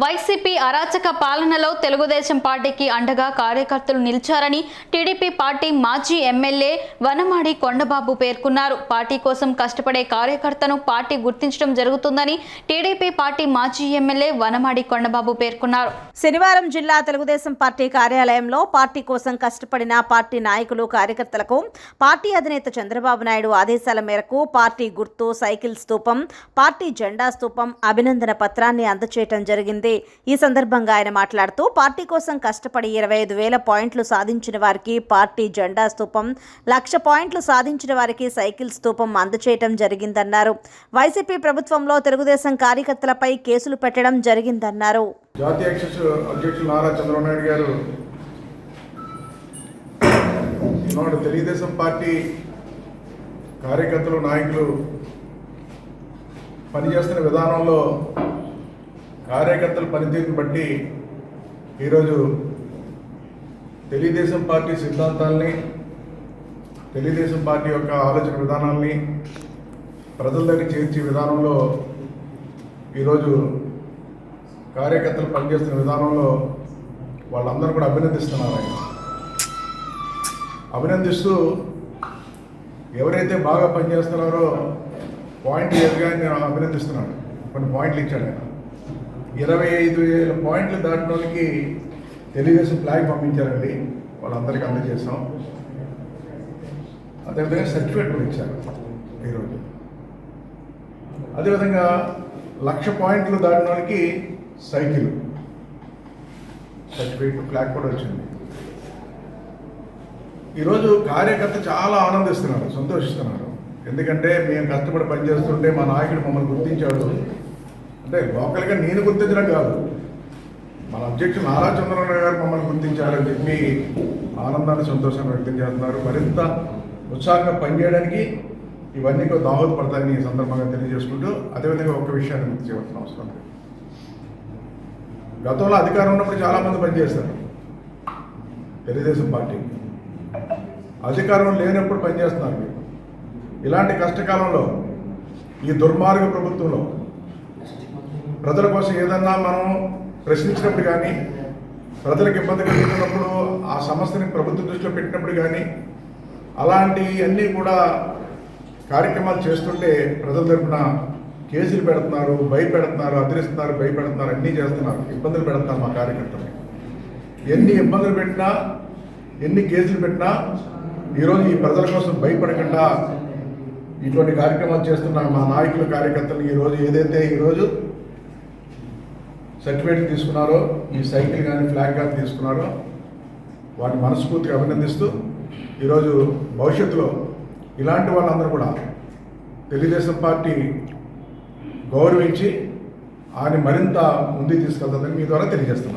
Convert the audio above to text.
YCP అరాచక పాలనలో తెలుగుదేశం పార్టీకి అండగా కార్యకర్తలు నిలిచారని టీడీపీ పార్టీ మాజీ ఎమ్మెల్యే వనమాడి కొండబాబు పేర్కొన్నారు. పార్టీ కోసం కష్టపడే కార్యకర్తను పార్టీ గుర్తించడం జరుగుతుందని టీడీపీ పార్టీ మాజీ ఎమ్మెల్యే వనమాడి కొండబాబు పేర్కొన్నారు. శనివారం జిల్లా తెలుగుదేశం పార్టీ కార్యాలయంలో పార్టీ కోసం కష్టపడిన పార్టీ నాయకులు కార్యకర్తలకు పార్టీ అధినేత చంద్రబాబు నాయుడు ఆదేశాల మేరకు పార్టీ గుర్తు సైకిల్ స్తూపం పార్టీ జెండా స్తూపం అభినందన పత్రాన్ని అందచేయటం జరిగింది. ఈ సందర్భంగా ఆయన మాట్లాడుతూ పార్టీ కోసం కష్టపడి ఇరవై ఐదు వేల పాయింట్లు సాధించిన వారికి పార్టీ జెండా స్తూపం లక్ష పాయింట్లు సాధించిన వారికి సైకిల్ స్తూపం అందచేయటం జరిగిందన్నారు. వైసీపీ ప్రభుత్వంలో తెలుగుదేశం కార్యకర్తలపై కేసులు పెట్టడం జరిగిందన్నారు. జాతీయ అధ్యక్షులు నారా చంద్రబాబు నాయుడు గారు ఈనాడు తెలుగుదేశం పార్టీ కార్యకర్తలు నాయకులు పనిచేస్తున్న విధానంలో కార్యకర్తల పనితీరుని బట్టి ఈరోజు తెలుగుదేశం పార్టీ సిద్ధాంతాల్ని తెలుగుదేశం పార్టీ యొక్క ఆలోచన విధానాల్ని ప్రజల దగ్గర చేర్చే విధానంలో ఈరోజు కార్యకర్తలు పనిచేస్తున్న విధానంలో వాళ్ళందరూ కూడా అభినందిస్తున్నారు ఆయన. అభినందిస్తూ ఎవరైతే బాగా పనిచేస్తున్నారో పాయింట్ ఎదుగా నేను అభినందిస్తున్నాను. కొన్ని పాయింట్లు ఇచ్చాడు ఆయన. ఇరవై ఐదు వేల పాయింట్లు దాటిన వాళ్ళకి తెలుగుదేశం ఫ్లాగ్ పంపించారండి. వాళ్ళందరికీ అందజేసాం అదేవిధంగా సర్టిఫికేట్ కూడా ఇచ్చారు ఈరోజు. అదేవిధంగా లక్ష పాయింట్లు దాటిన వాళ్ళకి సైకిల్. సర్టిఫికేట్ ఫ్లాగ్ కూడా వచ్చింది. ఈరోజు కార్యకర్త చాలా ఆనందిస్తున్నారు సంతోషిస్తున్నారు. ఎందుకంటే మేము కష్టపడి పనిచేస్తుంటే మా నాయకుడు మమ్మల్ని గుర్తించాడు. అంటే లోకల్గా నేను గుర్తించడం కాదు. మన అధ్యక్షులు నారా చంద్రబాబు గారు మమ్మల్ని గుర్తించారని చెప్పి ఆనందాన్ని సంతోషాన్ని వ్యక్తం చేస్తున్నారు. మరింత ఉత్సాహంగా పనిచేయడానికి ఇవన్నీ కూడా దాహోదపడతాయని ఈ సందర్భంగా తెలియజేసుకుంటూ అదేవిధంగా ఒక విషయాన్ని గుర్తు చేయవలసిన అవసరం లేదు. గతంలో అధికారం ఉన్నప్పుడు చాలామంది పనిచేస్తారు. తెలుగుదేశం పార్టీకి అధికారం లేనప్పుడు పనిచేస్తున్నారు ఇలాంటి కష్టకాలంలో ఈ దుర్మార్గ ప్రభుత్వంలో ప్రజల కోసం ఏదన్నా మనం ప్రశ్నించినప్పుడు కానీ ప్రజలకు ఇబ్బంది కలుగుతున్నప్పుడు ఆ సమస్యని ప్రభుత్వ దృష్టిలో పెట్టినప్పుడు కానీ అలాంటి అన్నీ కూడా కార్యక్రమాలు చేస్తుంటే ప్రజల తరఫున కేసులు పెడుతున్నారు భయపెడుతున్నారు అదిరిస్తున్నారు భయపెడుతున్నారు అన్నీ చేస్తున్నారు. ఇబ్బందులు పెడుతున్నారు మా కార్యకర్తలు. ఎన్ని ఇబ్బందులు పెట్టినా ఎన్ని కేసులు పెట్టినా ఈరోజు ఈ ప్రజల కోసం భయపడకుండా ఇటువంటి కార్యక్రమాలు చేస్తున్న మా నాయకులు కార్యకర్తలు ఈరోజు ఏదైతే ఈరోజు సర్టిఫికేట్ తీసుకున్నారో ఈ సైకిల్ కానీ ఫ్లాగ్ కానీ తీసుకున్నారో వాటిని మనస్ఫూర్తిగా అభినందిస్తూ ఈరోజు భవిష్యత్తులో ఇలాంటి వాళ్ళందరూ కూడా తెలుగుదేశం పార్టీ గౌరవించి ఆయన మరింత ముందుకు తీసుకెళ్తుందని మీ ద్వారా తెలియజేస్తున్నాను